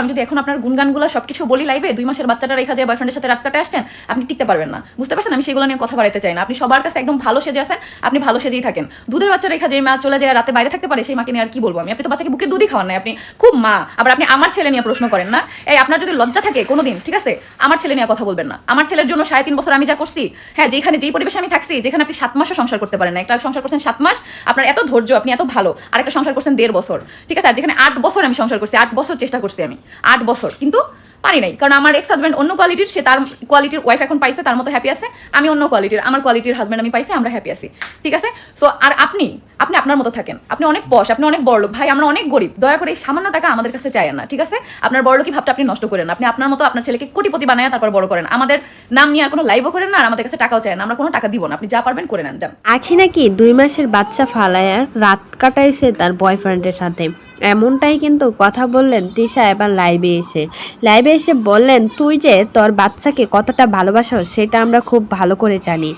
আমি যদি এখন আপনার গুনগানগুলো সবকিছু বলি লাইভে দুই মাসের বাচ্চাটা রেখা যায় বয়ফ্রেন্ডের সাথে রাত কাটে আসছেন, আপনি টিকতে পারবেন না। বুঝতে পারছেন? আমি সেগুলো নিয়ে কথা বাড়াইতে চাই না। আপনি সবার কাছে একদম ভালো সেজে আছেন, আপনি ভালো সেজেই থাকেন। দুধের বাচ্চা রেখা যে মা চলে যায়, রাতে বাইরে থাকতে পারে, সেই মাকে নিয়ে আর কি বলব আমি? আপনি তো বাচ্চাকে বুকের দুধই খাওয়ান নাই আপনি। খুব মা। আবার আপনি আমার ছেলে নিয়ে প্রশ্ন করেন না? এই আপনার যদি লজ্জা থাকে কোনোদিন, ঠিক আছে? আমার ছেলে নিয়ে কথা বলবেন না। আমার ছেলের জন্য সাড়ে তিন বছর আমি যা করছি হ্যাঁ যেখানে যেই পরিবেশে আমি থাকছি, যেখানে আপনি সাত মাসও সংসার করতে পারেন না। একটা সংসার করছেন সাত মাস, আপনার এত ধৈর্য, আপনি এত ভালো, আর একটা সংসার করছেন দেড় বছর। ঠিক আছে? আর যেখানে আট বছর আমি সংসার করছি, আট বছর চেষ্টা করছি আমি। আট বছর। কিন্তু পারি নাই। কারণ আমার এক্স হাজব্যান্ড অন্য কোয়ালিটির সে তার কোয়ালিটির ওয়াইফ এখন পাইছে, তার মতো হ্যাপি আছে, আমি অন্য কোয়ালিটির আমার কোয়ালিটির হাজব্যান্ড আমি পাইছি, আমরা হ্যাপি আছি। ঠিক আছে? সো আর আপনি আপনি আপনার মতো থাকেন। আপনি অনেক পশ আপনি অনেক বড়লোক। ভাই, আমরা অনেক গরিব। দয়া করে এই সামান্য টাকা আমাদের কাছে চাই না, ঠিক আছে? আপনার বড়লোকি ভাবটা আপনি নষ্ট করেন আপনি আপনার মতো আপনার ছেলেকে কোটিপতি বানায় তারপর বড় করেন। আমাদের নাম নিয়ে আর কোনো লাইভও করেন না, আর আমাদের কাছে টাকাও চায় না। আমরা কোনো টাকা দিব না। আপনি যা পারবেন করে নেন, যান। আখি নাকি দুই মাসের বাচ্চা ফালায় রাত কাটাইছে তার বয়ফ্রেন্ডের সাথে। এমনটাই কিন্তু কথা বললেন তিশা এবার লাইভে এসে। লাইভে এসে বললেন, তুই যে তোর বাচ্চাকে কতটা ভালোবাসো, সেটা আমরা খুব ভালো করে জানি।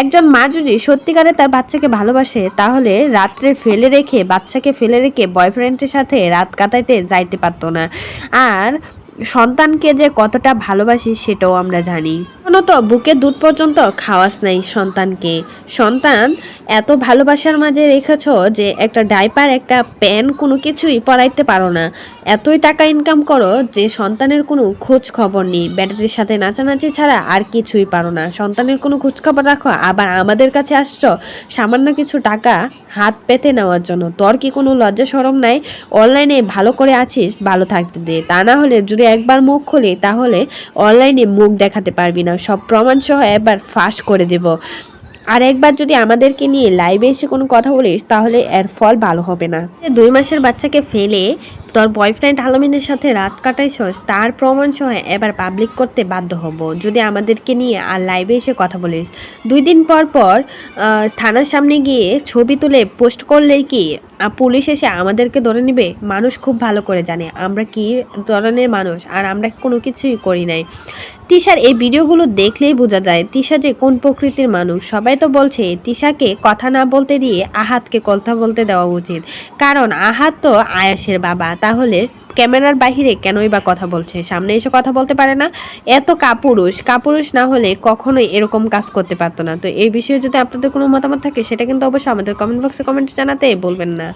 একজন মা যদি সত্যিকারে তার বাচ্চাকে ভালোবাসে, তাহলে রাত্রে ফেলে রেখে, বাচ্চাকে ফেলে রেখে বয়ফ্রেন্ডের সাথে রাত কাটাইতে যাইতে পারতো না। আর সন্তানকে যে কতটা ভালোবাসি, সেটাও আমরা জানি। তো বুকে দুধ পর্যন্ত খাওয়াস নাই সন্তানকে। সন্তান, এত ভালোবাসার মাঝে রেখেছ যে একটা ডাইপার, একটা প্যান কোনো কিছুই পরাইতে পারো না। এতই টাকা ইনকাম করো যে সন্তানের কোনো খোঁজ খবর নেই। ব্যাটারির সাথে নাচানাচি ছাড়া আর কিছুই পারো না। সন্তানের কোনো খোঁজ খবর রাখো, আবার আমাদের কাছে আসছো সামান্য কিছু টাকা হাত পেতে নেওয়ার জন্য। তোর কি কোনো লজ্জা সরম নাই? অনলাইনে ভালো করে আছিস, ভালো থাকতে দে। তা না হলে যদি একবার মুখ খুলি, তাহলে অনলাইনে মুখ দেখাতে পারবি না। সব প্রমাণ সহ একবার ফাঁস করে দেব। আর একবার যদি আমাদেরকে নিয়ে লাইভে এসে কোনো কথা বলিস, তাহলে এর ফল ভালো হবে না। দুই মাসের বাচ্চাকে ফেলে তোর বয়ফ্রেন্ড আলমিনের সাথে রাত কাটাইছস, তার প্রমাণ সহ এবার পাবলিক করতে বাধ্য হব। যদি আমাদেরকে নিয়ে আর লাইভে এসে কথা বলিস। দুই দিন পর পর থানার সামনে গিয়ে ছবি তুলে পোস্ট করলেই কি পুলিশ এসে আমাদেরকে ধরে নেবে? মানুষ খুব ভালো করে জানে, আমরা কি ধরনের মানুষ, আর আমরা কোনো কিছুই করি নাই। তিশার এই ভিডিওগুলো দেখলেই বোঝা যায়, তিশা যে কোন প্রকৃতির মানুষ। সবাই তো বলছে, তিশাকে কথা না বলতে দিয়ে আহাতকে কথা বলতে দেওয়া উচিত। কারণ আহাত তো আয়াসের বাবা তাহলে ক্যামেরার বাহিরে কেনই বা কথা বলছে? সামনে এসে কথা বলতে পারে না। এত কাপুরুষ কাপুরুষ না হলে কখনোই এরকম কাজ করতে পারতো না। তো এই বিষয়ে যদি আপনাদের কোনো মতামত থাকে, সেটা কিন্তু অবশ্যই আমাদের কমেন্ট বক্সে কমেন্ট জানাতে বলবেন না।